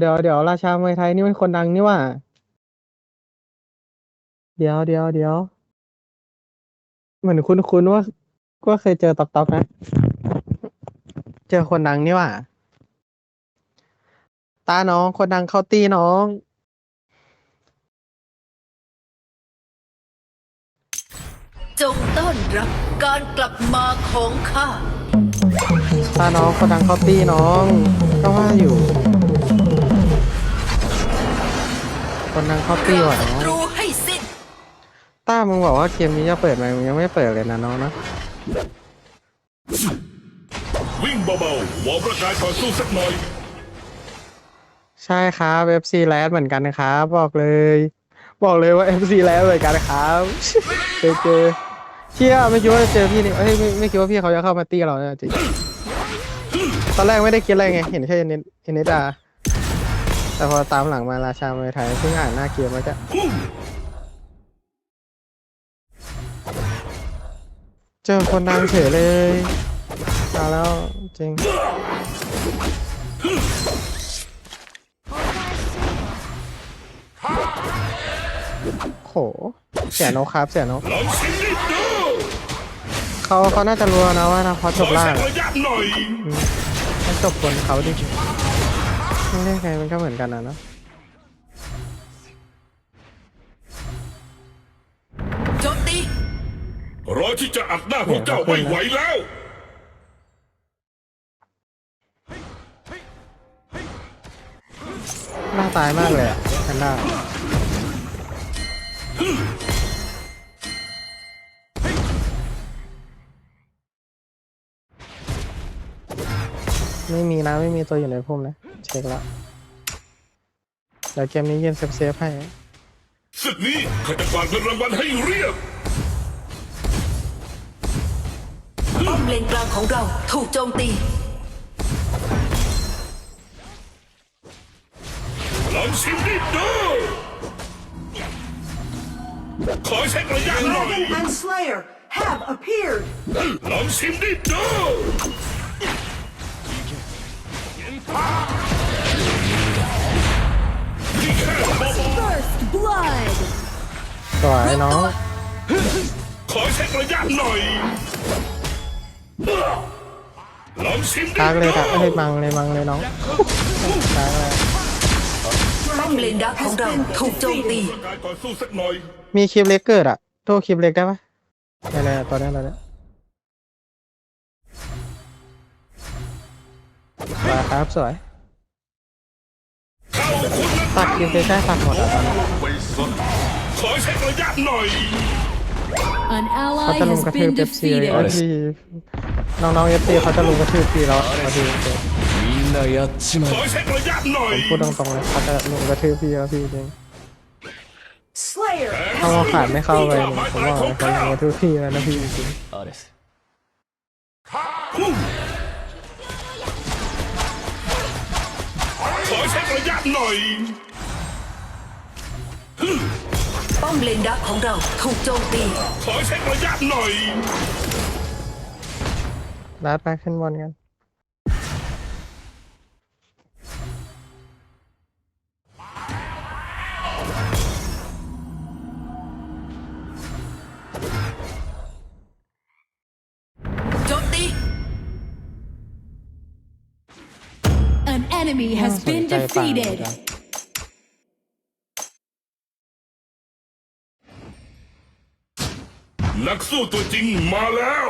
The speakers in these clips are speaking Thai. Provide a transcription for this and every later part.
เดี๋ยวเดี๋ยวราชามวยไทยนี่มันคนดังนี่หว่า เดี๋ยวเดี๋ยวเดี๋ยวเหมือนคุ้นคุ้นๆว่าก็เคยเจอตอกตอกนะ เจอคนดังนี่หว่า ตาน้องคนดังเขาตีน้องจงต้อนรับการกลับมาของข้า ตาน้องคนดังเขาตีน้อง ก็ว่าอยู่ คนดังเขาตีว่ะน้องรู้ให้สิ้นต้ามึงบอกว่าเกมนี้จะเปิดไหมมึงยังไม่เปิดเลยนะน้องนะ วิ่งเบาๆวอร์มร่างกายก่อนสู้สักหน่อยใช่ครับ FC แลนเหมือนกันนะครับ บอกเลย บอกเลยว่า FC แลนเหมือนกันนะครับเคยเจอเชี่ยไม่คิดว่าจะเจอพี่นี่เอ้ยไม่ไม่คิดว่าพี่เขาจะเข้ามาตีเราเนี่ยจริงตอนแรกไม่ได้คิดอะไรไงเห็นแค่เอเนเอเนดา แต่พอตามหลังมาราชามวยไทยเพิ่งอ่านหน้าเกมมาจะเจอคนดังเฉยเลยเอาแล้วจริงโหเสียนกครับเสียนกลองชิมนิดดูเขาเขาน่าจะรู้นะว่านะเขาจขอบล่าเช็งคระยะหน่อยเขาจบบนเขาดิ ไม่ได้ไงมันก็เหมือนกันนะเนอะโจมตีรอที่จะอัดหน้าพวกเจ้าไม่ไหวแล้ว หน้าตายมากเลยอะแพนด้าไม่มีนะ ไม่มีตัวอยู่ในพุ่มนะ เช็คแล้วเดี๋ยวเกมนี้ยืนเซฟเซฟๆให้ศึกนี้ข้าจะกวาดเงินรางวัลให้เรียบป้อมเลนกลางของเราถูกโจมตีลองชิมนิดดูขอเช็คระยะหน่อย Dragon and Slayer have appeared. ลองชิมนิดดูนี่แค่เบา First blood. สวยน้องๆขอเช็คระยะหน่อยลองชิมนิดกากเลยดูกากเอ้ยมังเลยมังเลยน้องกากเลยป้อมเลนดักของเราถูกโจมตีร่างกายก่อนสู้สักหน่อยมีคลิปเล็กเกิดอะโทษคลิปเล็กได้ปะอะไรๆตัวเนี้ยตัวเนี้ยสวยครับสวย เข้าคุณนะ ตัดคลิปเล็กได้ตัดหมดอะตอนนี้ ไปสนขอเช็คระยะหน่อย An เขา ally จะลุม has กระทืบ been เอฟซีเลย defeated. ทีน้องๆเอฟซีเขาจะลุมกระทืบทีแล้วมาดูเ みんなやっちま ขอเช็คระยะหน่อย พูดตรงๆเลยเขาจะลุมกระทืบพี่แล้วพี่จริง Slayer ถ้าว่าขาดไม่เข้าไปเนี่ยผมว่าเขาลุมกระทืบพี่แล้วนะพี่จริง アレ ขอเช็คระยะหน่อยป้อมเลนดักของเราถูกโจมตี ขอเช็คระยะหน่อยรัดไปขึ้นบอลกันโจมตี An enemy has สน been ใจป่าเหมือน defeated. กันนักสู้ตัวจริงมาแล้ว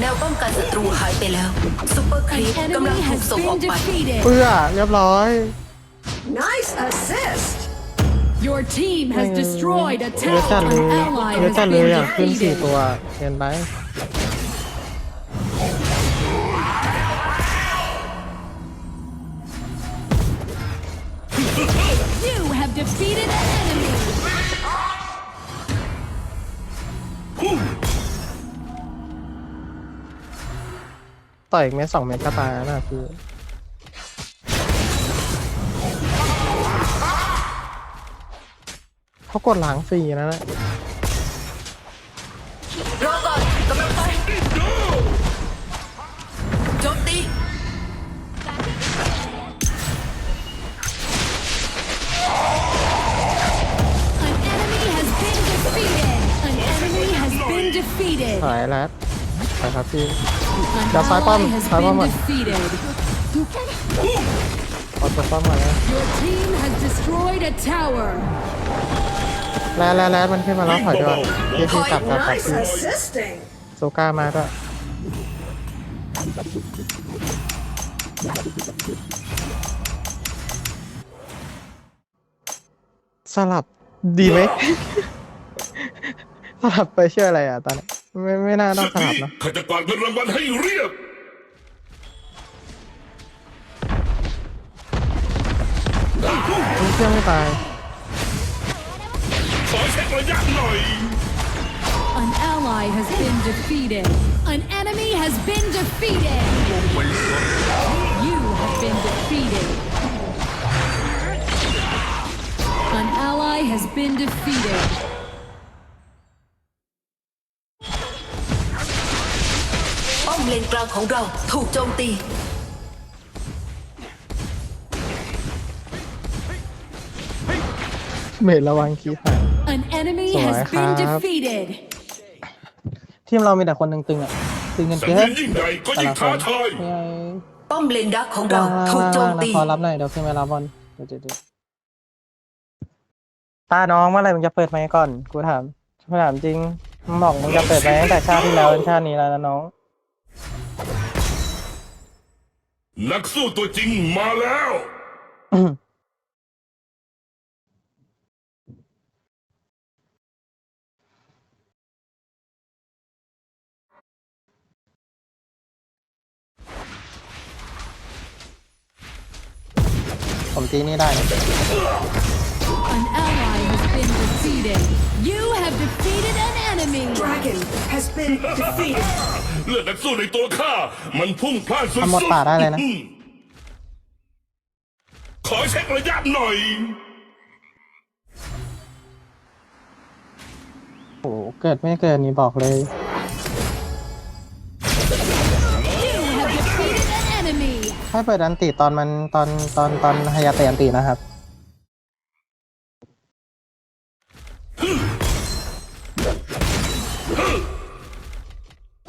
แนวป้องกันศัตรูหายไปแล้วซุปเปอร์ครี An ปกำลัง enemy ถูก has ส่งออก been ไป defeated. เพื่อเรียบร้อย nice assist. Your team has destroyed a เยอะจัด tower. เลย An ally เยอะ has จัดเลย been อะขึ้นสี่ defeated. ตัวเกินไป You have defeated an enemy. ต่อยอีกเม็ดสองเม็ดก็ตายแล้วนะพี่ เขากดล้างฟรีนะนะรอก่อนกำลังไปโจมตี An enemy has been defeated. An enemy has been defeated. ถอยแล้วไปครับพี่ An Dạ, phải ally bom, has phải bom been ạ. defeated. ขอตัวป้อมมาแล้ว Your team has destroyed a tower. แล้วแล้วแล้วมันขึ้นมาแล้วถอยด้วยพี่พี่กลับกลับกลับ Nice พี่ assisting. โซก้ามาด้วยสลับดีไหมสลับไปเชื่ออะไรอะตอนนี้ไม่ไม่น่าต้องสลับเนอะข้าจะกวาดเงินรางวัลให้เรียบเชื่อไม่ตาย An ally has been defeated. An enemy has been defeated. You have been defeated. An ally has been defeated. ป้อมเลนกลางของเราถูกโจมตี เมดระวังคีย์หาย An enemy Sorry, has been Hab. defeated. ทีมเรามีแต่คนตึงๆอะตึงกันสังเกิเวียนนยิ่งใหญ่ก็แต่ยิ่งละคท้านทายไม่ไงป้อมเลนดักของล่าเรางล่างถูกล่างโจมล่างนะตี ขอรับหน่อยเดี๋ยวขึ้นไปรับบอลเดี๋ยวเดี๋ยวเดี๋ยวตาน้องเมื่อไหร่มึงจะเปิดไมค์ก่อน กูถามกูถามจริงมึงบอกมึงจะเปิดไมค์ตั้งแต่ชาติที่แล้วเป็นชาตินี้แล้วนะน้องนักสู้ตัวจริงมาแล้ว ผมตีนี่ได้นะ An ally has been defeated. You have defeated an enemy. Dragon has been defeated. เลือดนักสู้ในตัวข้า มันพุ่งพล่านสุดทำหมดป่าได้เลยนะ ขอเช็คระยะหน่อย โอ้โหเกิดไม่เกิดนี่บอกเลย ให้เปิดอันติตอนมันตอนตอนตอนฮายาเตะอันตินะครับ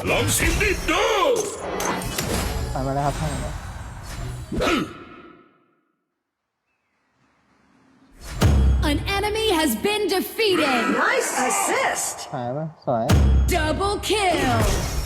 ลองชิมดิดูไปมาเลยครับท่าน An enemy has been defeated. Nice assist. หายปะสวย Double kill.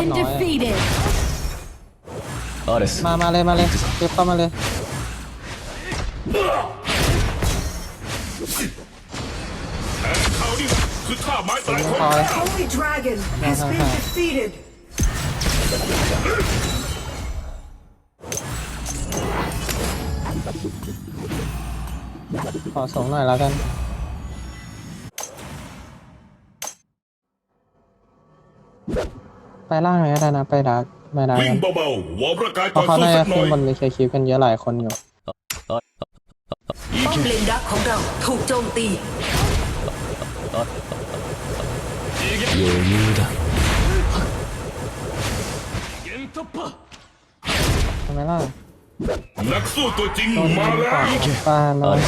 nói à? defeated. アレス มามาเลยมาเลยเก็บเข้ามาเลย แผนเขานี่คือท่าไม้ตายของ คอย Holy Dragon has been defeated. ขอส่งหน่อยแล้วกัน ไปล่างหน่อยก็ได้นะ ไปดักไปดัก วิ่ กั ง น เบาๆวอร์มร่างกาย เพ ก่อ ราะ น เขา สู้ น่า สั จะ กหน่ ขึ้ อน ย บนมีเคลียร์คลิปกันเยอะหลายคนอยู่ ป้อมเลนดักของเราถูกโจมตี 余裕だ ทำไมล่ะนักสู้ตัวจริงมาแล้วปาเลย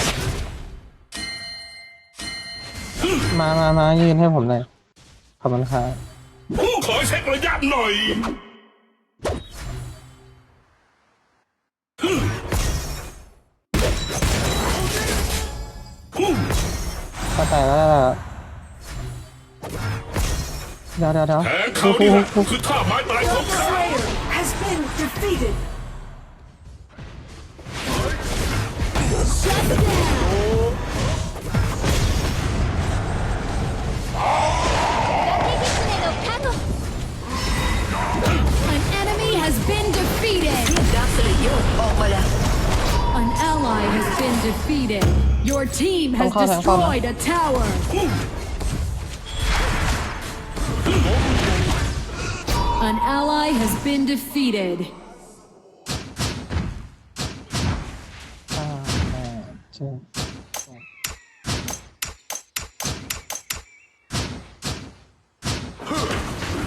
มามามายืนให้ผมหน่อยขอบคุณครับผู้ขอเช็คระยะหน่อยเข้ายแล้วล่ะเดี๋ยวเดี๋ยวเดี๋ยวาคือท่าไม้ตายของข้า defeated. Shut down. An enemy has been defeated. ดักสเลเยอร์ออกมาแล้ว An ally has been defeated. Your team has Không, không, không, không. destroyed a tower. Ally has been defeated. อ่าแปดเจ็ด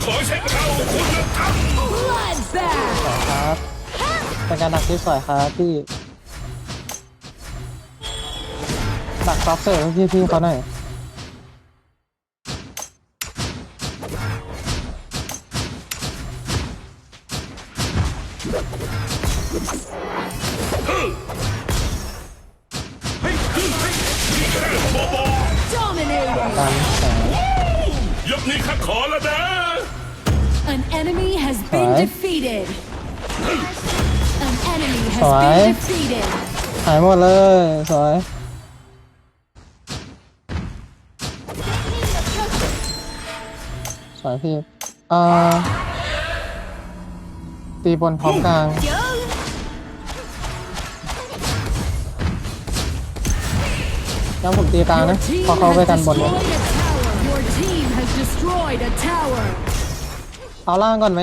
ขอเช็คเข้าคุณธรรม Bloodbath. ครับเป็นการดักที่สวยครับพี่ดักซอฟเสิร์ฟให้พี่พี่เขาหน่อย enemy has Alright. been defeated. หายหมดเลยสวยสวยพี่อ่าตีบนพร้อมกลางแล้วผมตีกลาง Your นะ team เพอเขาไป has กันบน destroyed a tower. Your team has destroyed a tower. เอาล่างก่อนไหม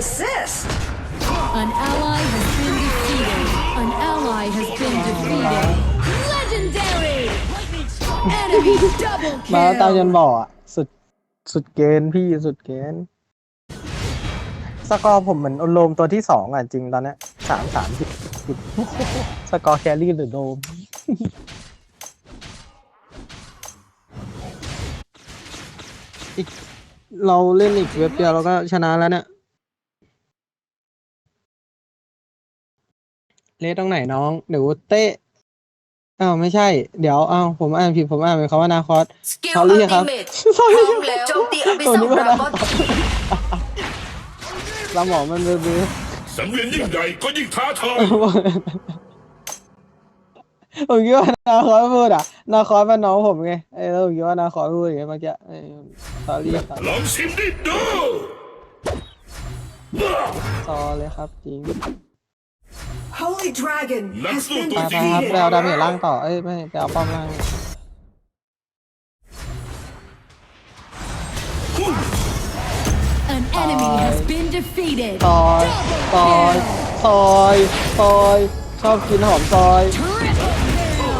assist. An ally has been defeated. An ally has been defeated. Legendary. Enemy double มาแล้วตามยัน kill. บ่ออะสุดสุดเกณฑ์พี่สุดเกณฑ์สกอร์ผมเหมือนโอโลมตัวที่สองอะจริงตอนเนี้ยสามสามสิบสิบสกอร์แครี่หรือโดม อีกเราเล่นอีกเว็บเดียวเราก็ชนะแล้วเนี่ย เลสตรงไหนน้องเดี๋ยวเตะอ้าวไม่ใช่ เดี๋ยวอ้าวผมอ่านผิดผมอ่านเป็นคำว่านาคอสสกิลเขาอัลเรียติกครับเมทพร้อมแล้วโจมตีอบิตัวสันี้ลไม่ดได้ราก้อนสมองมันเบื้อสังเวียนยิ่งใหญ่ก็ยิ่งท้าทายๆผมคิดว่านาคอสพูดอะนาคอสเป็นน้องผมไงไอ้แล้วผมคิดว่านาคอสพูดอย่างเงี้ยเมื่อกี้สอรี่ครับลองชิมดิดูซอเลยครับจริง Holy Dragon นัก has สู้ been ตัวไปจไปริงครับไปเอาดาเมจล่างต่อ เอ้ย ไม่ไปเอาป้อมล่าง An enemy has been defeated. ซอยซอยซอยซอยชอบกินหอมซอย Triple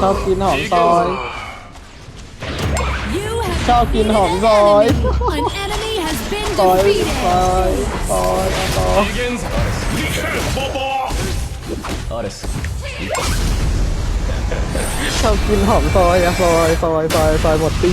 ชอบกินหอมซอย You have ชอบกินหอมซอย An enemy has been ซอย defeated. ซอยซอยเอาซอย次元นี่แค่บอบ ですชอบกินหอมซอยอะซอยซอยซอยซอยหมดปี